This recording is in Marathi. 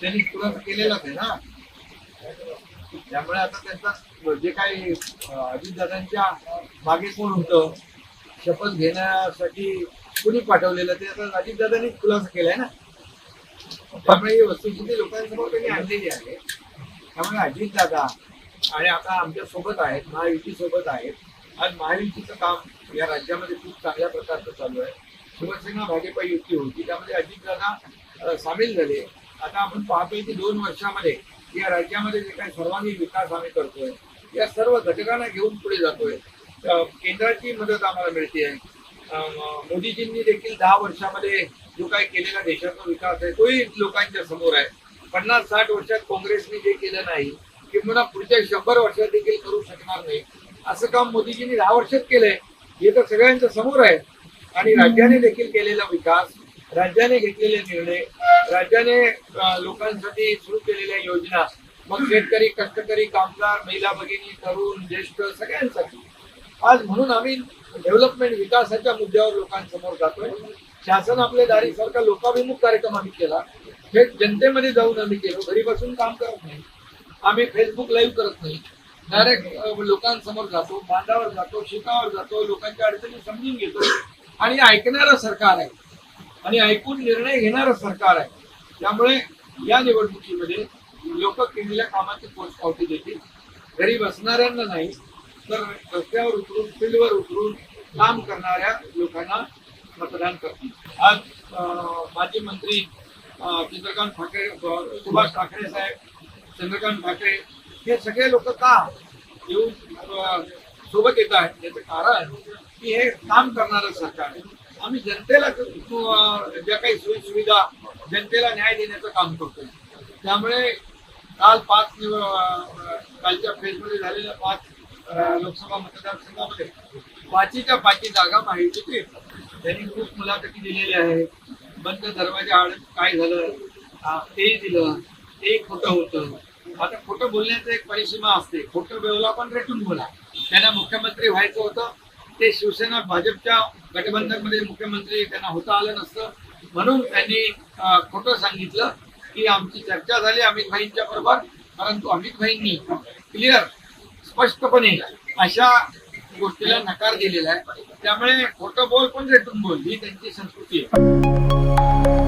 त्यांनी खुलासा केलेलाच आहे ना? त्यामुळे आता त्यांचा जे काही अजितदादांच्या मागे कोण होतं शपथ घेण्यासाठी कुणी पाठवलेलं ते आता अजितदादांनी खुलासा केलाय ना? त्यामुळे ही वस्तुस्थिती लोकांसमोर त्यांनी आणलेली आहे. त्यामुळे अजितदादा आणि आता आमच्यासोबत आहेत महायुती सोबत आहेत. आज महायुतीचं काम या राज्यामध्ये खूप चांगल्या प्रकारचं चालू आहे. शिवसेना भाजपा युती होती त्यामध्ये अजितदादा सामील झाले. आता आपण पाहतोय की दोन वर्षामध्ये या राज्यामध्ये जे काही सर्वांगीण विकास आम्ही करतोय या सर्व घटकांना घेऊन पुढे जातोय. केंद्राची मदत आम्हाला मिळते आहे. मोदीजींनी देखील दहा वर्षामध्ये जो काही केलेला देशाचा विकास आहे तोही लोकांच्या समोर आहे. पन्नास साठ वर्षात काँग्रेसने जे केलं नाही किंवा पुढच्या शंभर वर्षात देखील करू शकणार नाही. असं काम मोदीजींनी दहा वर्षात केलंय. हे तर सगळ्यांच्या समोर आहे. आणि राज्याने देखील केलेला विकास राज्याने घेतलेले निर्णय राज्याने लोकांसाठी सुरू केलेल्या योजना मग शेतकरी कष्टकरी कामगार महिला भगिनी तरुण ज्येष्ठ सगळ्यांसाठी. आज म्हणून आम्ही डेव्हलपमेंट विकासाच्या मुद्द्यावर लोकांसमोर जातोय. शासन आपल्या दारीसारखा लोकाभिमुख कार्यक्रम आम्ही केला. थेट जनतेमध्ये जाऊन आम्ही केलो. घरी बसून काम करत नाही. आम्ही फेसबुक लाईव्ह करत नाही. डायरेक्ट लोकांसमोर जातो बांधावर जातो शेतावर जातो लोकांच्या अडचणी समजून घेतो. आणि ऐकणारं सरकार आहे. आणि ऐकून निर्णय घेणारं सरकार आहे. त्यामुळे या निवडणुकीमध्ये लोक केलेल्या कामाची पोचपावती देतील. घरी बसणाऱ्यांना नाही तर रस्त्यावर उतरून फील्डवर उतरून काम करणाऱ्या लोकांना मतदान करतील. आज माजी मंत्री चंद्रकांत ठाकरे सुभाष ठाकरे साहेब चंद्रकांत ठाकरे हे सगळे लोक का येऊन सोबत येत आहेत? याचं कारण की हे काम करणारं सरकार आहे. आम्ही जनतेला ज्या काही सोयी सुविधा जनतेला न्याय देण्याचं काम करतोय. त्यामुळे काल पाच कालच्या फेजमध्ये झालेल्या पाच लोकसभा मतदारसंघामध्ये पाचीच्या पाची जागा माहिती येतात त्यांनी खूप मुलाखती दिलेल्या आहेत. बंद दरवाजा आड काय झालं? ते दिलं. ते खोटं होतं. आता खोटं बोलण्याचं एक परिसीमा असते. खोटं बेवला पण रेटून बोला. त्यांना मुख्यमंत्री व्हायचं होतं. ते शिवसेना भाजपच्या गठबंधनमध्ये मुख्यमंत्री त्यांना होता आलं नसतं. म्हणून त्यांनी खोटं सांगितलं की आमची चर्चा झाली अमित भाईंच्या बरोबर परंतु अमित भाईंनी क्लिअर स्पष्टपणे अशा गोष्टीला नकार दिलेला आहे. त्यामुळे खोटं बोल पण रेटून बोल ही त्यांची संस्कृती आहे.